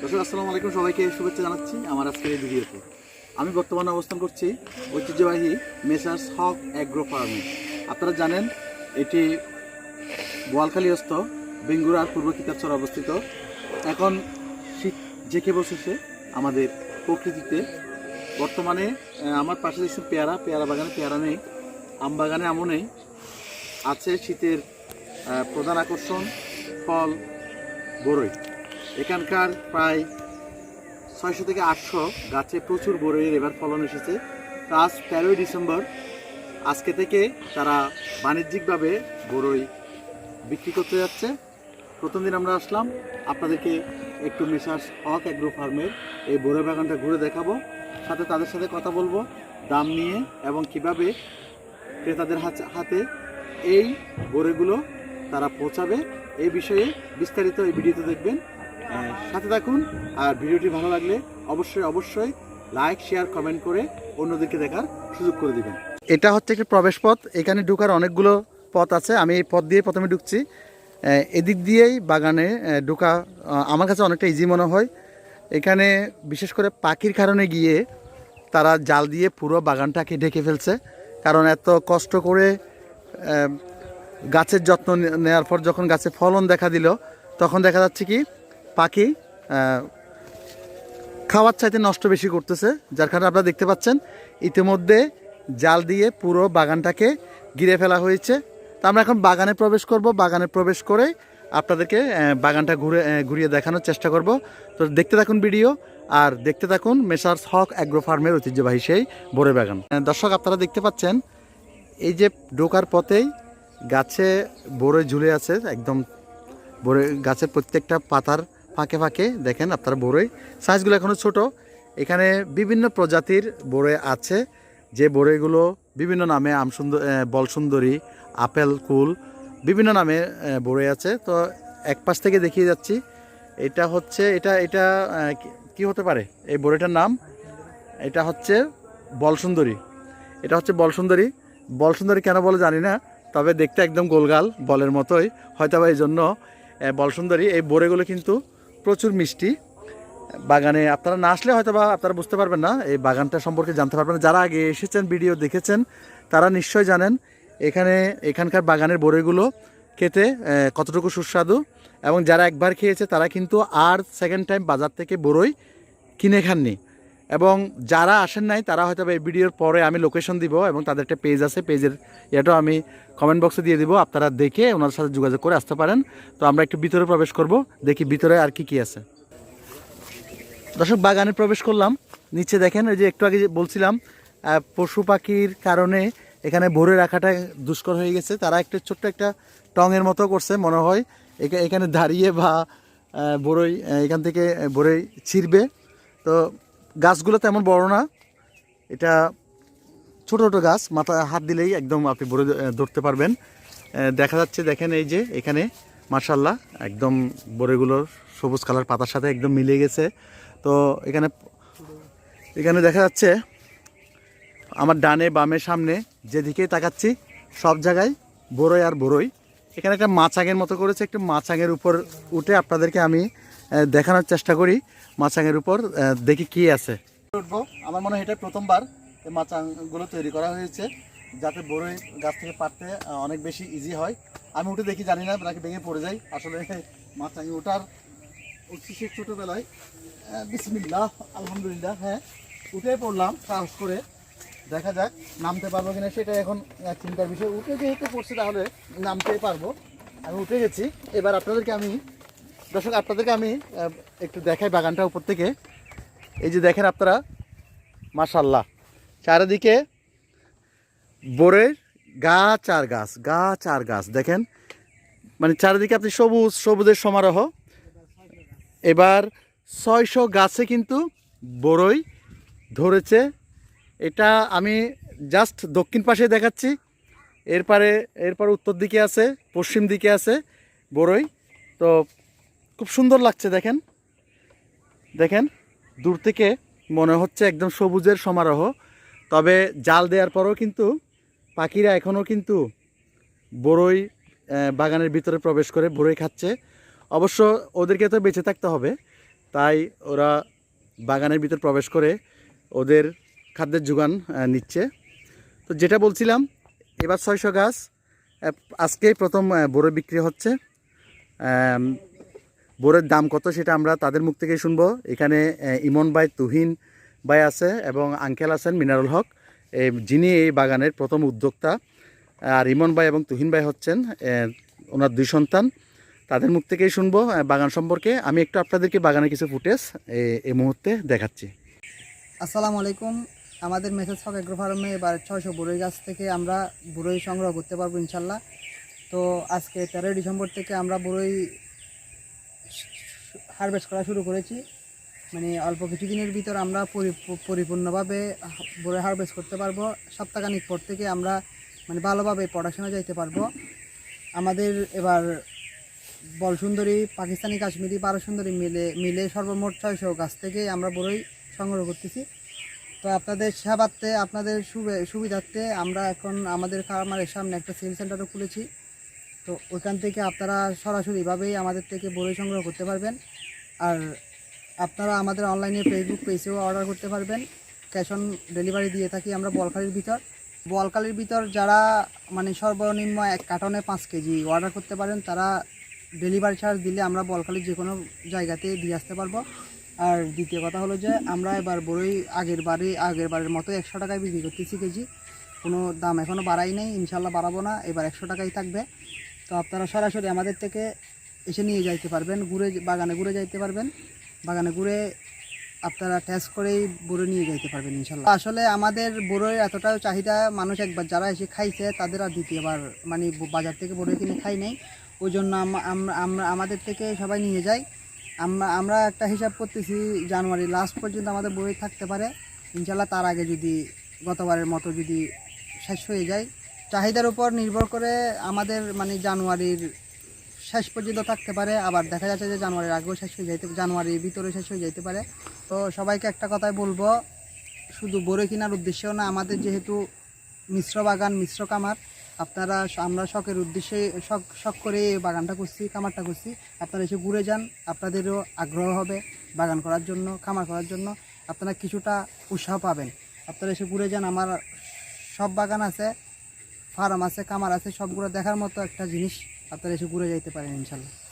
দর্শক, আসসালামু আলাইকুম সবাইকে শুভেচ্ছা জানাচ্ছি আমার আজকের এই ভিডিওতে। আমি বর্তমানে অবস্থান করছি ঐতিহ্যবাহী মেসার্স হক অ্যাগ্রো ফার্মে। আপনারা জানেন, এটি বোয়ালখালীয়স্থ বেঙ্গুরার পূর্ব কিতাবচর অবস্থিত। এখন শীত জেঁকে বসেছে আমাদের প্রকৃতিতে। বর্তমানে আমার পাশে দেখছি পেয়ারা পেয়ারা বাগানে পেয়ারা নেই, আম বাগানে আমও নেই। আছে শীতের প্রধান আকর্ষণ ফল বড়ই এখানকার প্রায় ছয়শো থেকে আটশো গাছে প্রচুর বড়ইয়ের এবার ফলন এসেছে। আজ তেরোই ডিসেম্বর, আজকে থেকে তারা বাণিজ্যিকভাবে বড়ই বিক্রি করতে যাচ্ছে। প্রথম দিন আমরা আসলাম, আপনাদেরকে একটু মেসার্স হক অ্যাগ্রো ফার্মের এই বড়ই বাগানটা ঘুরে দেখাবো। সাথে তাদের সাথে কথা বলব, দাম নিয়ে এবং কীভাবে ক্রেতাদের হাত- এই বড়িগুলো তারা পৌঁছাবে। এই বিষয়ে বিস্তারিত এই ভিডিওতে দেখবেন। সাথে থাকুন। আর ভিডিওটি ভালো লাগলে অবশ্যই অবশ্যই লাইক শেয়ার কমেন্ট করে অন্যদেরকে দেখার সুযোগ করে দিবেন। এটা হচ্ছে একটি প্রবেশ পথ। এখানে ঢোকার অনেকগুলো পথ আছে। আমি এই পথ দিয়ে প্রথমে ঢুকছি। এদিক দিয়েই বাগানে ঢোকা আমার কাছে অনেকটা ইজি মনে হয়। এখানে বিশেষ করে পাখির কারণে গিয়ে তারা জাল দিয়ে পুরো বাগানটাকে ঢেকে ফেলছে। কারণ এত কষ্ট করে গাছের যত্ন নেওয়ার পর যখন গাছে ফলন দেখা দিল, তখন দেখা যাচ্ছে কি পাখি খাওয়ার চাইতে নষ্ট বেশি করতেছে, যার কারণে আপনারা দেখতে পাচ্ছেন, ইতিমধ্যে জাল দিয়ে পুরো বাগানটাকে ঘিরে ফেলা হয়েছে। তো আমরা এখন বাগানে প্রবেশ করব, বাগানে প্রবেশ করে আপনাদেরকে বাগানটা ঘুরে ঘুরিয়ে দেখানোর চেষ্টা করব। তো দেখতে থাকুন ভিডিও, আর দেখতে থাকুন মেসার্স হক অ্যাগ্রো ফার্মের ঐতিহ্যবাহী সেই বড়ে বাগান। দর্শক, আপনারা দেখতে পাচ্ছেন, এই যে ঢোকার পথেই গাছে বড়ে ঝুলে আছে, একদম বড়ে গাছের প্রত্যেকটা পাতার ফাঁকে ফাঁকে দেখেন আপনারা বড়ই। সাইজগুলো এখনও ছোট। এখানে বিভিন্ন প্রজাতির বড়ে আছে। যে বড়ইগুলো বিভিন্ন নামে আমসুন্দর বল সুন্দরী, আপেল, কুল, বিভিন্ন নামে বড়ই আছে। তো এক পাশ থেকে দেখিয়ে যাচ্ছি। এটা হচ্ছে, এটা এটা কি- হতে পারে? এই বড়িটার নাম? এটা হচ্ছে বলসুন্দরী এটা হচ্ছে বলসুন্দরী বলসুন্দরী কেন বলে জানি না, তবে দেখতে একদম গোলগাল বলের মতোই। হয়তো বা এই জন্য বলসুন্দরী এই বড়িগুলো কিন্তু প্রচুর মিষ্টি বাগানে আপনারা না আসলে হয়তো বা আপনারা বুঝতে পারবেন না, এই বাগানটা সম্পর্কে জানতে পারবেন না। যারা আগে এসেছেন, ভিডিও দেখেছেন, তারা নিশ্চয় জানেন, এখানে এখানকার বাগানের বড়ইগুলো খেতে কতটুকু সুস্বাদু এবং যারা একবার খেয়েছে, তারা কিন্তু আর সেকেন্ড টাইম বাজার থেকে বড়ই কিনে খাননি এবং যারা আসেন নাই, তারা হয়তো এই ভিডিওর পরে আমি লোকেশন দিব এবং তাদের একটা পেজ আছে পেজের এটাও আমি কমেন্ট বক্সে দিয়ে দিব, আপনারা দেখে ওনার সাথে যোগাযোগ করে আসতে পারেন। তো আমরা একটু ভিতরে প্রবেশ করব, দেখি ভিতরে আর কি কি আছে। দর্শক, বাগানে প্রবেশ করলাম। নিচে দেখেন ওই যে একটু আগে বলছিলাম পশু পাখির কারণে এখানে ভরে রাখাটা দুষ্কর হয়ে গেছে। তারা একটা ছোট্ট একটা টঙের মতো করছে, মনে হয়। এখা- এখানে দাঁড়িয়ে বা বড়ই এখান থেকে বড়ই ছিঁড়বে। তো গাছগুলো তেমন বড় না। এটা ছোট ছোটো গাছ মাথা হাত দিলেই একদম আপনি বড়ে ধরতে পারবেন। দেখা যাচ্ছে, দেখেন এই যে, এখানে মার্শাল্লাহ একদম বড়েগুলোর সবুজ কালার পাতার সাথে একদম মিলে গেছে। তো এখানে এখানে দেখা যাচ্ছে, আমার ডানে, বামে, সামনে যেদিকে তাকাচ্ছি, সব জায়গায় বড়ই আর বড়ই। এখানে একটা মাছাঙের মতো করেছে, একটু মাছাঙের উপর উঠে আপনাদেরকে আমি দেখানোর চেষ্টা করি। মাছাঙের উপর দেখি কি আছে। উঠবো। আমার মনে হয় এটা প্রথমবার এই মাচাংগুলো তৈরি করা হয়েছে যাতে বড়ই গাছ থেকে পারতে অনেক বেশি ইজি হয়। আমি উঠে দেখি জানি না নাকি ভেঙে পড়ে যাই আসলে মাচাঙে ওঠার উঠছি ছোটোবেলায় আহ, বিসমিল্লাহ আলহামদুলিল্লাহ হ্যাঁ উঠে পড়লাম সাহস করে। দেখা যাক নামতে পারব কিনা সেটা এখন চিন্তার বিষয়। উঠে যেহেতু পড়ছি তাহলে নামতেই পারব। আমি উঠে গেছি। এবার আপনাদেরকে আমি দর্শক, আপনাদেরকে আমি একটু দেখাই বাগানটা উপর থেকে। এই যে দেখেন আপনারা মাশাল্লাহ চারিদিকে বোরের গাছ আর গাছ গাছ আর গাছ, দেখেন। মানে চারিদিকে আপনি সবুজ, সবুজের সমারোহ। এবার ছয়শো গাছে কিন্তু বড়ই ধরেছে। এটা আমি জাস্ট দক্ষিণ পাশে দেখাচ্ছি। এরপরে, এরপর উত্তর দিকে আছে, পশ্চিম দিকে আছে বড়ই তো খুব সুন্দর লাগছে, দেখেন। দেখেন, দূর থেকে মনে হচ্ছে একদম সবুজের সমারোহ। তবে জাল দেওয়ার পরেও কিন্তু পাখিরা এখনও কিন্তু বড়ই বাগানের ভিতরে প্রবেশ করে বড়ই খাচ্ছে। অবশ্য ওদেরকে তো বেঁচে থাকতে হবে, তাই ওরা বাগানের ভিতর প্রবেশ করে ওদের খাদ্যের যোগান নিচ্ছে। তো যেটা বলছিলাম, এবার ছয়শো গাছ আজকেই প্রথম বোরো বিক্রি হচ্ছে। বোরের দাম কত সেটা আমরা তাদের মুখ থেকেই শুনব। এখানে ইমন ভাই, তুহিন ভাই আছে এবং আঙ্কেল আছেন মিনারুল হক। যিনি এই বাগানের প্রথম উদ্যোক্তা। আর ইমন ভাই এবং তুহিন ভাই হচ্ছেন ওনার দুই সন্তান। তাদের মুখ থেকেই শুনব বাগান সম্পর্কে। আমি একটু আপনাদেরকে বাগানের কিছু ফুটেজ এই মুহূর্তে দেখাচ্ছি। আসসালামু আলাইকুম। আমাদের মেসেজ হক এগ্রো ফার্মে এবার ছয়শো বড়ই গাছ থেকে আমরা বড়ই সংগ্রহ করতে পারব ইনশাল্লাহ। তো আজকে তেরোই ডিসেম্বর থেকে আমরা বড়ই হারভেস্ট করা শুরু করেছি। মানে অল্প কিছুদিনের ভিতর আমরা পরি- পরিপূর্ণভাবে বড়ই হারভেস্ট করতে পারব। সপ্তাহখানিক পর থেকে আমরা মানে ভালোভাবে পড়াশোনা যাইতে পারব। আমাদের এবার বল সুন্দরী, পাকিস্তানি, কাশ্মীরি সুন্দরী মিলে মিলে সর্বমোট ছয়শো গাছ থেকে আমরা বড়ই সংগ্রহ করতেছি। তো আপনাদের সেবার্থে, আপনাদের সুবে- সুবিধার্থে আমরা এখন আমাদের খামারের সামনে একটা সেল সেন্টারও খুলেছি। তো ওইখান থেকে আপনারা সরাসরিভাবেই আমাদের থেকে বড়ই সংগ্রহ করতে পারবেন। আর আপনারা আমাদের অনলাইনে ফেসবুক পেজেও অর্ডার করতে পারবেন। ক্যাশ অন ডেলিভারি দিয়ে থাকি আমরা বলখালির ভিতর। বলখালির ভিতর যারা মানে সর্বনিম্ন এক কার্টনে পাঁচ কেজি অর্ডার করতে পারেন, তারা ডেলিভারি চার্জ দিলে আমরা বলখালির যে কোনো জায়গাতে দিয়ে আসতে পারব। আর দ্বিতীয় কথা হলো যে, আমরা এবার বড়ই আগের বারে, আগের বারের মতো একশো টাকায় বিক্রি করতেছি কেজি। কোনো দাম এখনও বাড়াই নেই, ইনশাল্লাহ বাড়াবো না, এবার একশো টাকাই থাকবে। তো আপনারা সরাসরি আমাদের থেকে এসে নিয়ে যাইতে পারবেন, ঘুরে বাগানে ঘুরে যাইতে পারবেন। বাগানে ঘুরে আপনারা টেস্ট করেই বড়ো নিয়ে যাইতে পারবেন ইনশাল্লাহ। আসলে আমাদের বড়োর এতটাও চাহিদা, মানুষ একবার যারা এসে খাইছে, তাদের আর দ্বিতীয়বার মানে বাজার থেকে বড়ো কিনে খাই নাই। ওই জন্য আম- আম- আমরা আমাদের থেকে সবাই নিয়ে যাই আমরা আমরা একটা হিসাব করতেছি, জানুয়ারি লাস্ট পর্যন্ত আমাদের বই থাকতে পারে। ইনশাল্লাহ তার আগে যদি গতবারের মতো যদি শেষ হয়ে যায়। চাহিদার উপর নির্ভর করে আমাদের মানে জানুয়ারির শেষ পর্যন্ত থাকতে পারে, আবার দেখা যাচ্ছে যে জানুয়ারির আগেও শেষ হয়ে যাইতে জানুয়ারির ভিতরে শেষ হয়ে যাইতে পারে। তো সবাইকে একটা কথাই বলব, শুধু বড়ে কেনার উদ্দেশ্যেও না, আমাদের যেহেতু মিশ্র বাগান, মিশ্র কামার আপনারা আমরা শখের উদ্দেশ্যে শখ শখ করে এই বাগানটা করছি কামারটা করছি। আপনারা এসে ঘুরে যান, আপনাদেরও আগ্রহ হবে বাগান করার জন্য, খামার করার জন্য। আপনারা কিছুটা উৎসাহ পাবেন। আপনারা এসে ঘুরে যান, আমার সব বাগান আছে, ফার্ম আছে কামার আছে, সবগুলো দেখার মতো একটা জিনিস আপনারা এসে ঘুরে যাইতে পারেন ইনশাল্লাহ।